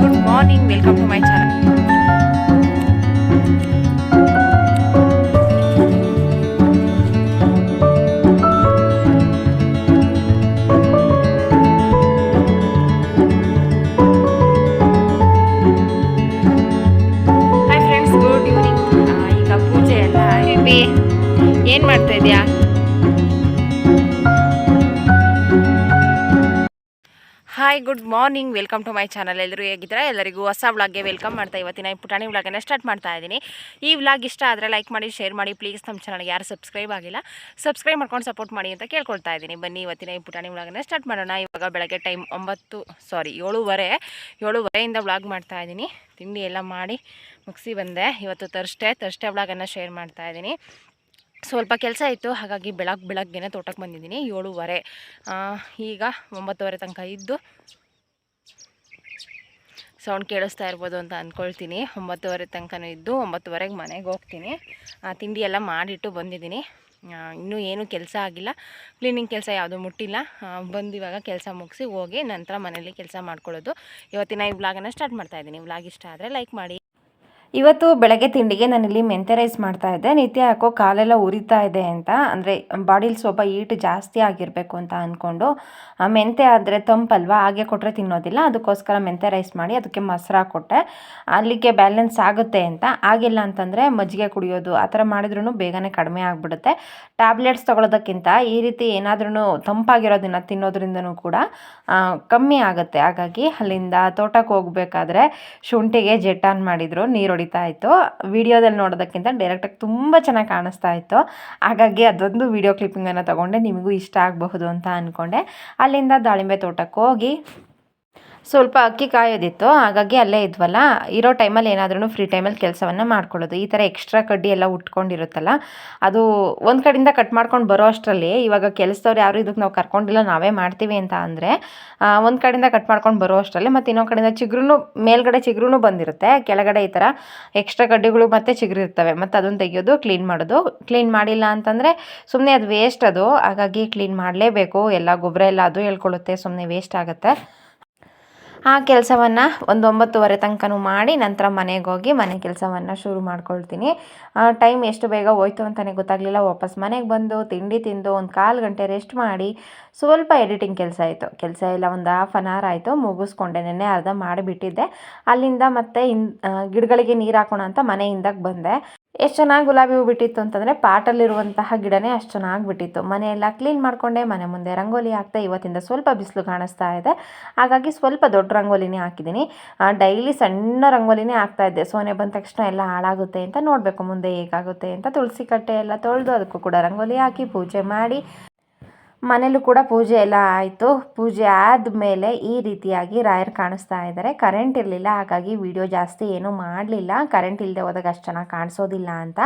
Good morning, welcome to my channel. Hi friends good evening ಈಗ ಪೂಜೆ ಎಲ್ಲ ಏನು ಮಾಡ್ತಾ ಇದೆಯಾ? Hi good morning welcome to my channel ಎಲ್ಲರೂ ಹೇಗಿದ್ರೆ ಎಲ್ಲರಿಗೂ ಹೊಸ ವ್ಲಾಗ್ಗೆ ವೆಲ್ಕಮ್ ಮಾಡ್ತಾ ಇವತ್ತಿನ ಈ ಪುಟಾಣಿ ವ್ಲಾಗನ್ನು ಸ್ಟಾರ್ಟ್ ಮಾಡ್ತಾ ಇದ್ದೀನಿ. ಈ ವ್ಲಾಗ್ ಇಷ್ಟ ಆದರೆ ಲೈಕ್ ಮಾಡಿ ಶೇರ್ ಮಾಡಿ. ಪ್ಲೀಸ್ ನಮ್ಮ ಚಾನಲ್ಗೆ ಯಾರು ಸಬ್ಸ್ಕ್ರೈಬ್ ಆಗಿಲ್ಲ ಸಬ್ಸ್ಕ್ರೈಬ್ ಮಾಡ್ಕೊಂಡು ಸಪೋರ್ಟ್ ಮಾಡಿ ಅಂತ ಕೇಳ್ಕೊಳ್ತಾ ಇದ್ದೀನಿ. ಬನ್ನಿ ಇವತ್ತಿನ ಈ ಪುಟಾಣಿ ವ್ಲಾಗನ್ನು ಸ್ಟಾರ್ಟ್ ಮಾಡೋಣ. ಇವಾಗ ಬೆಳಗ್ಗೆ ಟೈಮ್ ಒಂಬತ್ತು ಸಾರಿ ಏಳುವರೆ ಏಳುವರೆಯಿಂದ ವ್ಲಾಗ್ ಮಾಡ್ತಾ ಇದ್ದೀನಿ. ತಿಂಡಿ ಎಲ್ಲ ಮಾಡಿ ಮುಗಿಸಿ ಬಂದೆ. ಇವತ್ತು ತರ್ಸ್ಟೇ ತರ್ಸ್ಟೇ ವ್ಲಾಗನ್ನು ಶೇರ್ ಮಾಡ್ತಾ ಇದ್ದೀನಿ. ಸ್ವಲ್ಪ ಕೆಲಸ ಇತ್ತು, ಹಾಗಾಗಿ ಬೆಳಗ್ಗೆ ಬೆಳಗ್ಗೆನೇ ತೋಟಕ್ಕೆ ಬಂದಿದ್ದೀನಿ, ಏಳುವರೆ. ಈಗ ಒಂಬತ್ತುವರೆ ತನಕ ಇದ್ದು ಸೌಂಡ್ ಕೇಳಿಸ್ತಾ ಇರ್ಬೋದು ಅಂತ ಅಂದ್ಕೊಳ್ತೀನಿ ಒಂಬತ್ತುವರೆ ತನಕನೂ ಇದ್ದು ಒಂಬತ್ತುವರೆಗೆ ಮನೆಗೆ ಹೋಗ್ತೀನಿ. ತಿಂಡಿ ಎಲ್ಲ ಮಾಡಿಟ್ಟು ಬಂದಿದ್ದೀನಿ. ಇನ್ನೂ ಏನೂ ಕೆಲಸ ಆಗಿಲ್ಲ. ಕ್ಲೀನಿಂಗ್ ಕೆಲಸ ಯಾವುದೂ ಮುಟ್ಟಿಲ್ಲ. ಬಂದಿವಾಗ ಕೆಲಸ ಮುಗಿಸಿ ಹೋಗಿ ನಂತರ ಮನೇಲಿ ಕೆಲಸ ಮಾಡ್ಕೊಳ್ಳೋದು. ಇವತ್ತಿನ ಈ ವ್ಲಾಗನ್ನು ಸ್ಟಾರ್ಟ್ ಮಾಡ್ತಾಯಿದ್ದೀನಿ ವ್ಲಾಗ್ ಇಷ್ಟ ಆದರೆ ಲೈಕ್ ಮಾಡಿ. ಇವತ್ತು ಬೆಳಗ್ಗೆ ತಿಂಡಿಗೆ ನಾನಿಲ್ಲಿ ಮೆಂತೆ ರೈಸ್ ಮಾಡ್ತಾ ಇದ್ದೆ. ನಿತ್ಯ ಯಾಕೋ ಕಾಲೆಲ್ಲ ಉರಿತಾ ಇದೆ ಅಂತ. ಅಂದರೆ ಬಾಡಿಲಿ ಸ್ವಲ್ಪ ಈಟ್ ಜಾಸ್ತಿ ಆಗಿರಬೇಕು ಅಂತ ಅಂದ್ಕೊಂಡು ಮೆಂತೆ ಆದರೆ ತಂಪಲ್ವ? ಹಾಗೆ ಕೊಟ್ಟರೆ ತಿನ್ನೋದಿಲ್ಲ. ಅದಕ್ಕೋಸ್ಕರ ಮೆಂತೆ ರೈಸ್ ಮಾಡಿ ಅದಕ್ಕೆ ಮೊಸರು ಕೊಟ್ಟೆ ಅಲ್ಲಿಗೆ ಬ್ಯಾಲೆನ್ಸ್ ಆಗುತ್ತೆ ಅಂತ. ಆಗಿಲ್ಲ ಅಂತಂದರೆ ಮಜ್ಜಿಗೆ ಕುಡಿಯೋದು, ಆ ಥರ ಮಾಡಿದ್ರೂ ಬೇಗನೆ ಕಡಿಮೆ ಆಗಿಬಿಡುತ್ತೆ. ಟ್ಯಾಬ್ಲೆಟ್ಸ್ ತೊಗೊಳೋದಕ್ಕಿಂತ ಈ ರೀತಿ ಏನಾದ್ರೂ ತಂಪಾಗಿರೋದನ್ನ ತಿನ್ನೋದ್ರಿಂದನೂ ಕೂಡ ಕಮ್ಮಿ ಆಗುತ್ತೆ. ಹಾಗಾಗಿ ಅಲ್ಲಿಂದ ತೋಟಕ್ಕೆ ಹೋಗ್ಬೇಕಾದ್ರೆ ಶುಂಠಿಗೆ ಜೆಟ್ ಆನ್ ಮಾಡಿದ್ರು ನೀರು ಹೊಡಿತಾ ಇತ್ತು ವಿಡಿಯೋದಲ್ಲಿ ನೋಡೋದಕ್ಕಿಂತ ಡೈರೆಕ್ಟಾಗಿ ತುಂಬ ಚೆನ್ನಾಗಿ ಕಾಣಿಸ್ತಾ ಇತ್ತು ಹಾಗಾಗಿ ಅದೊಂದು ವಿಡಿಯೋ ಕ್ಲಿಪ್ಪಿಂಗನ್ನು ತೊಗೊಂಡೆ, ನಿಮಗೂ ಇಷ್ಟ ಆಗಬಹುದು ಅಂತ ಅಂದ್ಕೊಂಡೆ ಅಲ್ಲಿಂದ ದಾಳಿಂಬೆ ತೋಟಕ್ಕೆ ಹೋಗಿ ಸ್ವಲ್ಪ ಅಕ್ಕಿ ಕಾಯೋದಿತ್ತು, ಹಾಗಾಗಿ ಅಲ್ಲೇ ಇದ್ವಲ್ಲ. ಇರೋ ಟೈಮಲ್ಲಿ ಏನಾದ್ರೂ ಫ್ರೀ ಟೈಮಲ್ಲಿ ಕೆಲಸವನ್ನು ಮಾಡ್ಕೊಳ್ಳೋದು. ಈ ಥರ ಎಕ್ಸ್ಟ್ರಾ ಕಡ್ಡಿ ಎಲ್ಲ ಉಟ್ಕೊಂಡಿರುತ್ತಲ್ಲ, ಅದು ಒಂದು ಕಡೆಯಿಂದ ಕಟ್ ಮಾಡ್ಕೊಂಡು ಬರೋ ಅಷ್ಟರಲ್ಲಿ ಇವಾಗ ಕೆಲಸದವ್ರು ಯಾರು ಇದಕ್ಕೆ ನಾವು ಕರ್ಕೊಂಡಿಲ್ಲ, ನಾವೇ ಮಾಡ್ತೀವಿ ಅಂತ ಅಂದರೆ ಒಂದು ಕಡೆಯಿಂದ ಕಟ್ ಮಾಡ್ಕೊಂಡು ಬರೋ ಅಷ್ಟರಲ್ಲಿ ಮತ್ತು ಇನ್ನೊಂದು ಕಡೆಯಿಂದ ಚಿಗುರು ಮೇಲ್ಗಡೆ ಚಿಗುರು ಬಂದಿರುತ್ತೆ. ಕೆಳಗಡೆ ಈ ಥರ ಎಕ್ಸ್ಟ್ರಾ ಕಡ್ಡಿಗಳು ಮತ್ತು ಚಿಗುರು ಇರ್ತವೆ ಮತ್ತು ಅದನ್ನು ತೆಗೆಯೋದು ಕ್ಲೀನ್ ಮಾಡೋದು. ಕ್ಲೀನ್ ಮಾಡಿಲ್ಲ ಅಂತಂದರೆ ಸುಮ್ಮನೆ ಅದು ವೇಸ್ಟ್ ಅದು. ಹಾಗಾಗಿ ಕ್ಲೀನ್ ಮಾಡಲೇಬೇಕು. ಎಲ್ಲ ಗೊಬ್ಬರ ಎಲ್ಲ ಅದು ಹೇಳ್ಕೊಳ್ಳುತ್ತೆ. ಸುಮ್ಮನೆ ವೇಸ್ಟ್ ಆಗುತ್ತೆ. ಆ ಕೆಲಸವನ್ನು ಒಂದು ಒಂಬತ್ತುವರೆ ತನಕನೂ ಮಾಡಿ ನಂತರ ಮನೆಗೆ ಹೋಗಿ ಮನೆ ಕೆಲಸವನ್ನು ಶುರು ಮಾಡ್ಕೊಳ್ತೀನಿ. ಟೈಮ್ ಎಷ್ಟು ಬೇಗ ಹೋಯ್ತು ಅಂತಲೇ ಗೊತ್ತಾಗಲಿಲ್ಲ. ವಾಪಸ್ ಮನೆಗೆ ಬಂದು ತಿಂಡಿ ತಿಂದು ಒಂದು ಕಾಲು ಗಂಟೆ ರೆಸ್ಟ್ ಮಾಡಿ ಸ್ವಲ್ಪ ಎಡಿಟಿಂಗ್ ಕೆಲಸ ಆಯಿತು. ಕೆಲಸ ಇಲ್ಲ ಒಂದು ಹಾಫ್ ಆನ್ ಅವರ್ ಆಯಿತು. ಮುಗಿಸ್ಕೊಂಡೆ, ನೆನ್ನೆ ಅರ್ಧ ಮಾಡಿಬಿಟ್ಟಿದ್ದೆ. ಅಲ್ಲಿಂದ ಮತ್ತೆ ಇನ್ ಗಿಡಗಳಿಗೆ ನೀರು ಹಾಕೋಣ ಅಂತ ಮನೆ ಹಿಂದಕ್ಕೆ ಬಂದೆ. ಎಷ್ಟು ಚೆನ್ನಾಗಿ ಗುಲಾಬಿ ಹೂ ಬಿಟ್ಟಿತ್ತು ಅಂತಂದರೆ ಪಾಟಲ್ಲಿರುವಂತಹ ಗಿಡನೇ ಅಷ್ಟು ಚೆನ್ನಾಗಿ ಬಿಟ್ಟಿತ್ತು. ಮನೆಯೆಲ್ಲ ಕ್ಲೀನ್ ಮಾಡಿಕೊಂಡೆ, ಮನೆ ಮುಂದೆ ರಂಗೋಲಿ ಹಾಕ್ತಾ ಇವತ್ತಿಂದ ಸ್ವಲ್ಪ ಬಿಸಿಲು ಕಾಣಿಸ್ತಾ ಇದೆ. ಹಾಗಾಗಿ ಸ್ವಲ್ಪ ದೊಡ್ಡ ರಂಗೋಲಿನೇ ಹಾಕಿದ್ದೀನಿ. ಡೈಲಿ ಸಣ್ಣ ರಂಗೋಲಿನೇ ಹಾಕ್ತಾ ಇದ್ದೆ. ಸೋನೆ ಬಂದ ತಕ್ಷಣ ಎಲ್ಲ ಹಾಳಾಗುತ್ತೆ ಅಂತ ನೋಡಬೇಕು, ಮುಂದೆ ಹೇಗಾಗುತ್ತೆ ಅಂತ. ತುಳಸಿ ಕಟ್ಟೆ ಎಲ್ಲ ತೊಳೆದು ಅದಕ್ಕೂ ಕೂಡ ರಂಗೋಲಿ ಹಾಕಿ ಪೂಜೆ ಮಾಡಿ. ಮನೇಲೂ ಕೂಡ ಪೂಜೆ ಎಲ್ಲ ಆಯಿತು. ಪೂಜೆ ಆದಮೇಲೆ ಈ ರೀತಿಯಾಗಿ ರಾಯರ್ ಕಾಣಿಸ್ತಾ ಇದ್ದಾರೆ. ಕರೆಂಟ್ ಇರಲಿಲ್ಲ, ಹಾಗಾಗಿ ವಿಡಿಯೋ ಜಾಸ್ತಿ ಏನೂ ಮಾಡಲಿಲ್ಲ. ಕರೆಂಟ್ ಇಲ್ಲದೆ ಹೋದಾಗ ಅಷ್ಟು ಚೆನ್ನಾಗಿ ಕಾಣಿಸೋದಿಲ್ಲ ಅಂತ.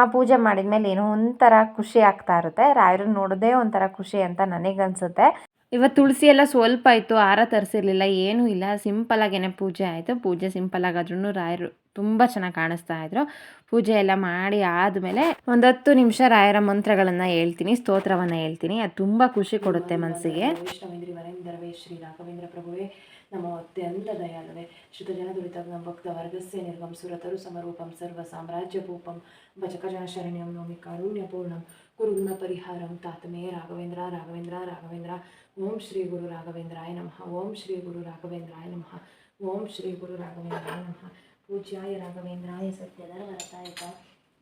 ಆ ಪೂಜೆ ಮಾಡಿದ್ಮೇಲೆ ಏನೋ ಒಂಥರ ಖುಷಿ ಆಗ್ತಾ ಇರುತ್ತೆ. ರಾಯರು ನೋಡೋದೇ ಒಂಥರ ಖುಷಿ ಅಂತ ನನಗನ್ಸುತ್ತೆ. ಇವತ್ತು ತುಳಸಿ ಎಲ್ಲ ಸ್ವಲ್ಪ ಇತ್ತು, ಹಾರ ತರಿಸಿರ್ಲಿಲ್ಲ, ಏನೂ ಇಲ್ಲ. ಸಿಂಪಲ್ ಆಗೇನೆ ಪೂಜೆ ಆಯಿತು. ಪೂಜೆ ಸಿಂಪಲ್ ಆಗಾದ್ರೂ ರಾಯರು ತುಂಬ ಚೆನ್ನಾಗಿ ಕಾಣಿಸ್ತಾ ಇದ್ರು. ಪೂಜೆ ಎಲ್ಲ ಮಾಡಿ ಆದಮೇಲೆ ಒಂದು ಹತ್ತು ನಿಮಿಷ ರಾಯರ ಮಂತ್ರಗಳನ್ನು ಹೇಳ್ತೀನಿ, ಸ್ತೋತ್ರವನ್ನು ಹೇಳ್ತೀನಿ. ಅದು ತುಂಬ ಖುಷಿ ಕೊಡುತ್ತೆ ಮನಸ್ಸಿಗೆ ಶ್ರೀ ರಾಘವೇಂದ್ರ ಪ್ರಭುವೇ ನಮೋ ಅತ್ಯಂತ ದಯಾಳುವೆ. ಶ್ರುತಜನ ದುರಿತಗ್ನಂ ಭಕ್ತ ವರ್ಗಸ್ಯ ನಿರ್ಗಮ್ ಸುರತರು ಸಮರೂಪಂ ಸರ್ವ ಸಾಮ್ರಾಜ್ಯ ಭೂಪಂ ಭಜಕಜನ ಶರಣ್ಯಂ ನೋಮಿ ಕಾರುಣ್ಯ ಪೂರ್ಣಂ ಕುರುಗುಣ ಪರಿಹಾರಂ ತಾತಮೇ ರಾಘವೇಂದ್ರ ರಾಘವೇಂದ್ರ ರಾಘವೇಂದ್ರ. ಓಂ ಶ್ರೀ ಗುರು ರಾಘವೇಂದ್ರಾಯ ನಮಃ. ಓಂ ಶ್ರೀ ಗುರು ರಾಘವೇಂದ್ರಾಯ ನಮಃ. ಓಂ ಶ್ರೀ ಗುರು ರಾಘವೇಂದ್ರಾಯ ನಮಃ. ಪೂಜ್ಯಾಯ ರಾಘವೇಂದ್ರಾಯ ಸತ್ಯಧರ್ಮರತಾಯಕ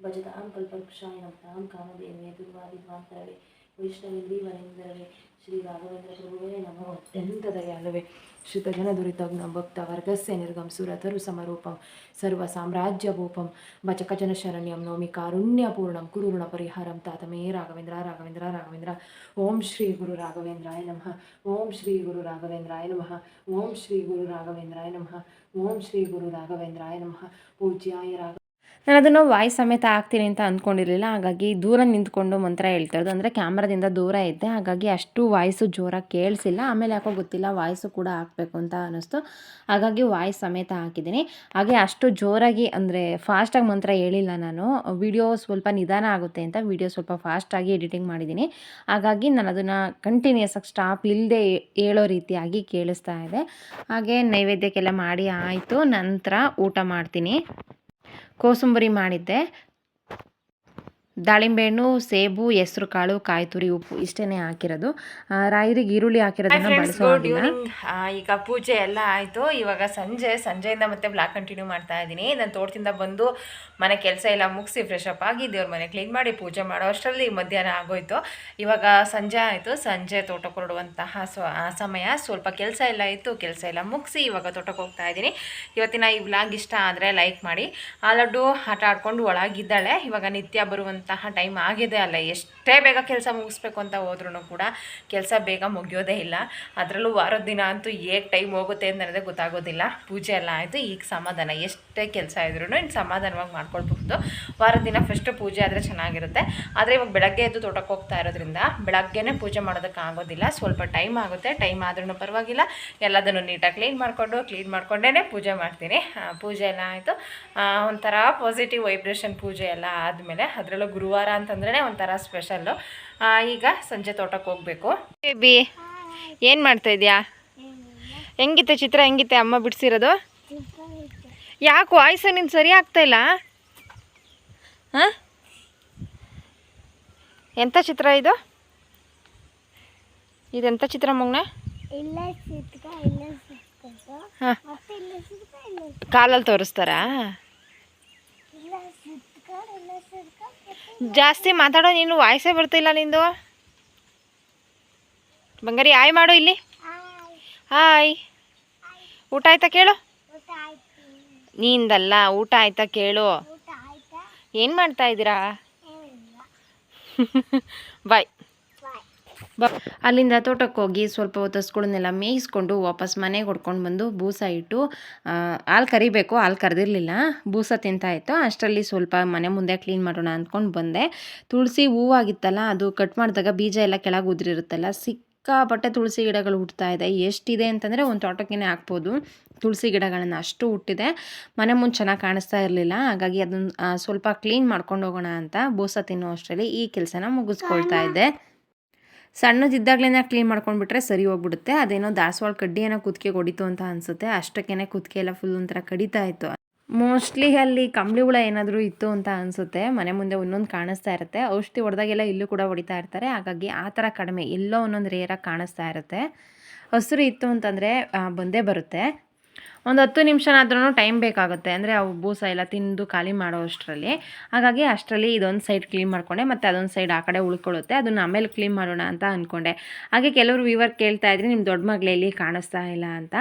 ಭಜತಾಂ ಕಲ್ಪವೃಕ್ಷಾಯ ನಮತಾಂ ಕಾಮದೇವೇ ದುರ್ವಾ ವಿದ್ವಾಂತರವೇ ವೈಷ್ಣವೇಂದ್ರಿ ವರೇಂದ್ರವೇ ಶ್ರೀ ರಾಘವೇಂದ್ರ ಪ್ರಭುವೇ ನಮೋ ಅತ್ಯಂತ ದಯಾಳುವೆ ಶ್ರುತಜನ ದುರಿತಗ್ನ ಭಕ್ತ ವರ್ಗಸ್ಯ ನಿರ್ಗಂ ಸುರತರು ಸಮರೂಪಂ ಸರ್ವ ಸಾಮ್ರಾಜ್ಯ ಭೂಪಂ ಭಜಕಜನ ಶರಣ್ಯಂ ನೌಮಿ ಕಾರುಣ್ಯಪೂರ್ಣಂ ಕುರು ಋಣ ಪರಿಹಾರಂ ತಾತಮೇ ರಾಘವೇಂದ್ರ ರಾಘವೇಂದ್ರ ರಾಘವೇಂದ್ರ ಓಂ ಶ್ರೀ ಗುರು ರಾಘವೇಂದ್ರಾಯ ನಮಃ ಓಂ ಶ್ರೀ ಗುರು ರಾಘವೇಂದ್ರಾಯ ನಮಃ ಓಂ ಶ್ರೀ ಗುರು ರಾಘವೇಂದ್ರಾಯ ನಮಃ ಓಂ ಶ್ರೀ ಗುರು ರಾಘವೇಂದ್ರಾಯ ನಮಃ ಪೂಜ್ಯಾಯ ರಾಘ ನಾನು ಅದನ್ನು ವಾಯ್ಸ್ ಸಮೇತ ಹಾಕ್ತೀನಿ ಅಂತ ಅಂದ್ಕೊಂಡಿರಲಿಲ್ಲ. ಹಾಗಾಗಿ ದೂರ ನಿಂತ್ಕೊಂಡು ಮಂತ್ರ ಹೇಳ್ತಾ ಇರೋದು ಅಂದರೆ ಕ್ಯಾಮ್ರಾದಿಂದ ದೂರ ಇದ್ದೆ. ಹಾಗಾಗಿ ಅಷ್ಟು ವಾಯ್ಸು ಜೋರಾಗಿ ಕೇಳಿಸಿಲ್ಲ. ಆಮೇಲೆ ಯಾಕೋ ಗೊತ್ತಿಲ್ಲ ವಾಯ್ಸು ಕೂಡ ಹಾಕಬೇಕು ಅಂತ ಅನ್ನಿಸ್ತು. ಹಾಗಾಗಿ ವಾಯ್ಸ್ ಸಮೇತ ಹಾಕಿದ್ದೀನಿ. ಹಾಗೆ ಅಷ್ಟು ಜೋರಾಗಿ ಅಂದರೆ ಫಾಸ್ಟಾಗಿ ಮಂತ್ರ ಹೇಳಿಲ್ಲ ನಾನು. ವಿಡಿಯೋ ಸ್ವಲ್ಪ ನಿಧಾನ ಆಗುತ್ತೆ ಅಂತ ವಿಡಿಯೋ ಸ್ವಲ್ಪ ಫಾಸ್ಟಾಗಿ ಎಡಿಟಿಂಗ್ ಮಾಡಿದ್ದೀನಿ. ಹಾಗಾಗಿ ನಾನು ಅದನ್ನು ಕಂಟಿನ್ಯೂಸ್ ಆಗಿ ಸ್ಟಾಪ್ ಇಲ್ಲದೆ ಹೇಳೋ ರೀತಿಯಾಗಿ ಕೇಳಿಸ್ತಾ ಇದೆ. ಹಾಗೆ ನೈವೇದ್ಯಕ್ಕೆಲ್ಲ ಮಾಡಿ ಆಯಿತು. ನಂತರ ಊಟ ಮಾಡ್ತೀನಿ. ಕೋಸಂಬರಿ ಮಾಡಿದ್ದೆ. ದಾಳಿಂಬೆ ಹಣ್ಣು ಸೇಬು ಹೆಸರು ಕಾಳು ಕಾಯಿ ತುರಿ ಉಪ್ಪು ಇಷ್ಟೇ ಹಾಕಿರೋದು. ರಾಯರಿಗೆ ಈರುಳ್ಳಿ ಹಾಕಿರೋದನ್ನ ಬಳಸೋದಿಲ್ಲ ಈಗ ಪೂಜೆ ಎಲ್ಲ ಆಯಿತು. ಇವಾಗ ಸಂಜೆ ಸಂಜೆಯಿಂದ ಮತ್ತೆ ಬ್ಲಾಕ್ ಕಂಟಿನ್ಯೂ ಮಾಡ್ತಾ ಇದ್ದೀನಿ ನಾನು ತೋಟದಿಂದ ಬಂದು ಮನೆ ಕೆಲಸ ಎಲ್ಲ ಮುಗಿಸಿ ಫ್ರೆಶ್ ಅಪ್ ಆಗಿ ದೇವ್ರ ಮನೆ ಕ್ಲೀನ್ ಮಾಡಿ ಪೂಜೆ ಮಾಡೋ ಅಷ್ಟರಲ್ಲಿ ಮಧ್ಯಾಹ್ನ ಆಗೋಯ್ತು. ಇವಾಗ ಸಂಜೆ ಆಯಿತು. ಸಂಜೆ ತೋಟಕ್ಕೆ ಹೊರಡುವಂತಹ ಸಮಯ. ಸ್ವಲ್ಪ ಕೆಲಸ ಎಲ್ಲ ಇತ್ತು. ಕೆಲಸ ಎಲ್ಲ ಮುಗಿಸಿ ಇವಾಗ ತೋಟಕ್ಕೆ ಹೋಗ್ತಾ ಇದ್ದೀನಿ ಇವತ್ತಿನ ಈ ವ್ಲಾಗ್ ಇಷ್ಟ ಆದರೆ ಲೈಕ್ ಮಾಡಿ. ಆ ಲಡ್ಡು ಆಟ ಆಡ್ಕೊಂಡು ಒಳಗಿದ್ದಾಳೆ. ಇವಾಗ ನಿತ್ಯ ಬರುವಂತಹ ಟೈಮ್ ಆಗಿದೆ ಅಲ್ಲ. ಎಷ್ಟೇ ಬೇಗ ಕೆಲಸ ಮುಗಿಸ್ಬೇಕು ಅಂತ ಹೋದ್ರೂ ಕೂಡ ಕೆಲಸ ಬೇಗ ಮುಗಿಯೋದೇ ಇಲ್ಲ. ಅದರಲ್ಲೂ ವಾರದ ದಿನ ಅಂತೂ ಹೇಗೆ ಟೈಮ್ ಹೋಗುತ್ತೆ ಅಂತ ನನಗೆ ಗೊತ್ತಾಗೋದಿಲ್ಲ. ಪೂಜೆ ಎಲ್ಲ ಆಯಿತು, ಈಗ ಸಮಾಧಾನ. ಎಷ್ಟೇ ಕೆಲಸ ಇದ್ರೂ ಇನ್ನು ಸಮಾಧಾನವಾಗಿ ಮಾಡ್ಕೊಳ್ಬಹುದು. ವಾರದ ದಿನ ಫಸ್ಟ್ ಪೂಜೆ ಆದರೆ ಚೆನ್ನಾಗಿರುತ್ತೆ. ಆದರೆ ಇವಾಗ ಬೆಳಗ್ಗೆ ಎದ್ದು ತೋಟಕ್ಕೆ ಹೋಗ್ತಾ ಇರೋದ್ರಿಂದ ಬೆಳಗ್ಗೆನೇ ಪೂಜೆ ಮಾಡೋದಕ್ಕೆ ಆಗೋದಿಲ್ಲ. ಸ್ವಲ್ಪ ಟೈಮ್ ಆಗುತ್ತೆ. ಟೈಮ್ ಆದ್ರೂ ಪರವಾಗಿಲ್ಲ. ಎಲ್ಲದನ್ನು ನೀಟಾಗಿ ಕ್ಲೀನ್ ಮಾಡಿಕೊಂಡು ಕ್ಲೀನ್ ಮಾಡಿಕೊಂಡೇ ಪೂಜೆ ಮಾಡ್ತೀನಿ. ಪೂಜೆ ಎಲ್ಲ ಆಯಿತು. ಒಂಥರ ಪಾಸಿಟಿವ್ ವೈಬ್ರೇಷನ್ ಪೂಜೆ ಎಲ್ಲ ಆದಮೇಲೆ ಅದರಲ್ಲೂ ಗುರುವಾರ ಅಂತಂದ್ರೆ ಒಂಥರ ಸ್ಪೆಷಲ್ಲು ಈಗ ಸಂಜೆ ತೋಟಕ್ಕೆ ಹೋಗಬೇಕು. ಬೇಬಿ ಏನು ಮಾಡ್ತಾ ಇದೆಯಾ? ಹೆಂಗಿತ್ತೆ ಚಿತ್ರ ಹೆಂಗಿತ್ತೆ ಅಮ್ಮ ಬಿಡಿಸಿರೋದು? ಯಾಕೆ ವಾಯ್ಸ್ ನೀನು ಸರಿ ಆಗ್ತಾ ಇಲ್ಲ? ಹಾಂ? ಎಂಥ ಚಿತ್ರ ಇದು? ಇದೆಂಥ ಚಿತ್ರ ಮಗ್ನ? ಇಲ್ಲ ಸಿದ್ಕ ಇಲ್ಲ ಸಿದ್ಕದು ಹಾಂ ಮತ್ತೆ ಇಲ್ಲ ಸಿದ್ಕ ಇಲ್ಲ ಕಾಲಲ್ಲಿ ತೋರಿಸ್ತಾರಾ ಇಲ್ಲ ಸಿದ್ಕ ಇಲ್ಲ ಸಿದ್ಕ ಜಾಸ್ತಿ ಮಾತಾಡೋ ನೀನು ವಾಯ್ಸೇ ಬರ್ತಿಲ್ಲ ನಿಂದು. ಬಂಗಾರಿ ಆಯ್ ಮಾಡು ಇಲ್ಲಿ. ಆಯ್ ಹಾಯ್. ಊಟ ಆಯ್ತಾ ಕೇಳು. ನೀಂದಲ್ಲ ಊಟ ಆಯ್ತಾ ಕೇಳು. ಏನು ಮಾಡ್ತಾ ಇದ್ದೀರಾ? ಬಾಯ್ ಬ ಅಲ್ಲಿಂದ ತೋಟಕ್ಕೆ ಹೋಗಿ ಸ್ವಲ್ಪ ಹೊತ್ತಸ್ಗಳನ್ನೆಲ್ಲ ಮೇಯಿಸ್ಕೊಂಡು ವಾಪಸ್ ಮನೆಗೆ ಹೊಡ್ಕೊಂಡು ಬಂದು ಬೂಸ ಇಟ್ಟು ಹಾಲು ಕರಿಬೇಕು ಹಾಲು ಕರೆದಿರಲಿಲ್ಲ. ಬೂಸ ತಿಂತಾ ಇತ್ತು. ಅಷ್ಟರಲ್ಲಿ ಸ್ವಲ್ಪ ಮನೆ ಮುಂದೆ ಕ್ಲೀನ್ ಮಾಡೋಣ ಅಂದ್ಕೊಂಡು ಬಂದೆ. ತುಳಸಿ ಹೂವಾಗಿತ್ತಲ್ಲ ಅದು ಕಟ್ ಮಾಡಿದಾಗ ಬೀಜ ಎಲ್ಲ ಕೆಳಗೆ ಉದುರಿರುತ್ತಲ್ಲ ಸಿಕ್ಕಾಪಟ್ಟೆ ತುಳಸಿ ಗಿಡಗಳು ಹುಟ್ತಾ ಇದೆ. ಎಷ್ಟಿದೆ ಅಂತಂದರೆ ಒಂದು ತೋಟಕ್ಕೇ ಹಾಕ್ಬೋದು. ತುಳಸಿ ಗಿಡಗಳನ್ನು ಅಷ್ಟು ಹುಟ್ಟಿದೆ. ಮನೆ ಮುಂದೆ ಚೆನ್ನಾಗಿ ಕಾಣಿಸ್ತಾ ಇರಲಿಲ್ಲ. ಹಾಗಾಗಿ ಅದನ್ನು ಸ್ವಲ್ಪ ಕ್ಲೀನ್ ಮಾಡ್ಕೊಂಡು ಹೋಗೋಣ ಅಂತ ಬೂಸ ತಿನ್ನೋ ಅಷ್ಟರಲ್ಲಿ ಈ ಕೆಲಸನ ಮುಗಿಸ್ಕೊಳ್ತಾ ಇದ್ದೆ. ಸಣ್ಣದಿದ್ದಾಗಲೇ ಕ್ಲೀನ್ ಮಾಡ್ಕೊಂಡ್ಬಿಟ್ರೆ ಸರಿ ಹೋಗ್ಬಿಡುತ್ತೆ. ಅದೇನೋ ದಾಸವಾಳ ಕಡ್ಡಿ ಏನೋ ಕುತ್ತಿಗೆ ಹೊಡಿತು ಅಂತ ಅನಿಸುತ್ತೆ. ಅಷ್ಟಕ್ಕೇ ಕುತ್ತಿಗೆ ಎಲ್ಲ ಫುಲ್ ಒಂಥರ ಕಡಿತಾ ಇತ್ತು. ಮೋಸ್ಟ್ಲಿ ಅಲ್ಲಿ ಕಂಬಳಿ ಹುಳ ಏನಾದರೂ ಇತ್ತು ಅಂತ ಅನಿಸುತ್ತೆ. ಮನೆ ಮುಂದೆ ಒಂದೊಂದು ಕಾಣಿಸ್ತಾ ಇರುತ್ತೆ. ಔಷಧಿ ಹೊಡೆದಾಗೆಲ್ಲ ಇಲ್ಲೂ ಕೂಡ ಹೊಡಿತಾ ಇರ್ತಾರೆ. ಹಾಗಾಗಿ ಆ ಥರ ಕಡಿಮೆ ಎಲ್ಲೋ ಒಂದೊಂದು ರೇರಾಗಿ ಕಾಣಿಸ್ತಾ ಇರುತ್ತೆ. ಹಸಿರು ಇತ್ತು ಅಂತಂದರೆ ಬಂದೇ ಬರುತ್ತೆ. ಒಂದು ಹತ್ತು ನಿಮಿಷನಾದ್ರೂ ಟೈಮ್ ಬೇಕಾಗುತ್ತೆ. ಅಂದರೆ ಅವು ಬೂಸ ಎಲ್ಲ ತಿಂದು ಖಾಲಿ ಮಾಡೋ ಅಷ್ಟರಲ್ಲಿ ಹಾಗಾಗಿ ಅಷ್ಟರಲ್ಲಿ ಇದೊಂದು ಸೈಡ್ ಕ್ಲೀನ್ ಮಾಡಿಕೊಂಡೆ, ಮತ್ತು ಅದೊಂದು ಸೈಡ್ ಆ ಕಡೆ ಉಳ್ಕೊಳ್ಳುತ್ತೆ. ಅದನ್ನು ಆಮೇಲೆ ಕ್ಲೀನ್ ಮಾಡೋಣ ಅಂತ ಅಂದ್ಕೊಂಡೆ ಹಾಗೆ ಕೆಲವರು ವಿವರ್ ಕೇಳ್ತಾ ಇದ್ರಿ ನಿಮ್ಮ ದೊಡ್ಡ ಮಗಳು ಇಲ್ಲಿ ಕಾಣಿಸ್ತಾ ಇಲ್ಲ ಅಂತ.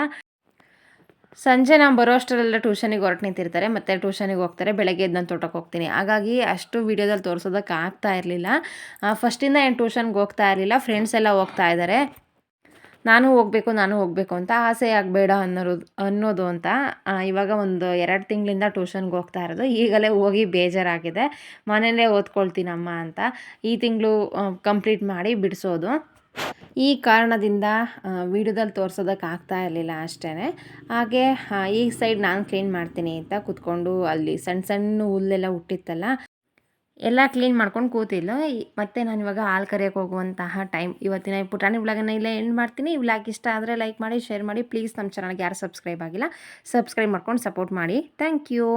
ಸಂಜೆ ನಾನು ಬರೋ ಅಷ್ಟರಲ್ಲೆಲ್ಲ ಟ್ಯೂಷನಿಗೆ ಹೊರಟು ನಿಂತಿರ್ತಾರೆ, ಮತ್ತು ಟ್ಯೂಷನಿಗೆ ಹೋಗ್ತಾರೆ. ಬೆಳಗ್ಗೆ ಎದ್ದು ನಾನು ತೋಟಕ್ಕೆ ಹೋಗ್ತೀನಿ. ಹಾಗಾಗಿ ಅಷ್ಟು ವೀಡಿಯೋದಲ್ಲಿ ತೋರಿಸೋದಕ್ಕೆ ಆಗ್ತಾ ಇರಲಿಲ್ಲ. ಫಸ್ಟಿಂದ ಏನು ಟ್ಯೂಷನ್ಗೆ ಹೋಗ್ತಾ ಇರಲಿಲ್ಲ. ಫ್ರೆಂಡ್ಸ್ ಎಲ್ಲ ಹೋಗ್ತಾ ಇದ್ದಾರೆ ನಾನು ಹೋಗಬೇಕು ನಾನು ಹೋಗಬೇಕು ಅಂತ ಆಸೆ ಆಗಬೇಡ ಅನ್ನೋದು ಅನ್ನೋದು ಅಂತ ಇವಾಗ ಒಂದು ಎರಡು ತಿಂಗಳಿಂದ ಟ್ಯೂಷನ್ಗೆ ಹೋಗ್ತಾ ಇರೋದು. ಈಗಲೇ ಹೋಗಿ ಬೇಜಾರಾಗಿದೆ. ಮನೆಯಲ್ಲೇ ಓದ್ಕೊಳ್ತೀನಮ್ಮ ಅಂತ ಈ ತಿಂಗಳು ಕಂಪ್ಲೀಟ್ ಮಾಡಿ ಬಿಡಿಸೋದು. ಈ ಕಾರಣದಿಂದ ವೀಡಿಯೋದಲ್ಲಿ ತೋರಿಸೋದಕ್ಕೆ ಆಗ್ತಾ ಇರಲಿಲ್ಲ ಅಷ್ಟೇ ಹಾಗೆ ಈ ಸೈಡ್ ನಾನು ಕ್ಲೀನ್ ಮಾಡ್ತೀನಿ ಅಂತ ಕೂತ್ಕೊಂಡು ಅಲ್ಲಿ ಸಣ್ಣ ಸಣ್ಣ ಹುಲ್ಲೆಲ್ಲ ಹುಟ್ಟಿತ್ತಲ್ಲ ಎಲ್ಲ ಕ್ಲೀನ್ ಮಾಡ್ಕೊಂಡು ಕೂತಿಲ್ಲ ಮತ್ತೆ ನಾನು ಇವಾಗ ಹಾಲು ಕರಿಯೋಕೆ ಹೋಗುವಂತಹ ಟೈಮ್ ಇವತ್ತಿನ ಪುಟಾಣಿ ವ್ಲಾಗನ್ನು ಇಲ್ಲೇ ಎಂಡ್ ಮಾಡ್ತೀನಿ. ಈ ಬ್ಲಾಗ್ ಇಷ್ಟ ಆದರೆ ಲೈಕ್ ಮಾಡಿ ಶೇರ್ ಮಾಡಿ. ಪ್ಲೀಸ್ ನಮ್ಮ ಚಾನಲ್ಗೆ ಯಾರು ಸಬ್ಸ್ಕ್ರೈಬ್ ಆಗಿಲ್ಲ ಸಬ್ಸ್ಕ್ರೈಬ್ ಮಾಡ್ಕೊಂಡು ಸಪೋರ್ಟ್ ಮಾಡಿ. Thank you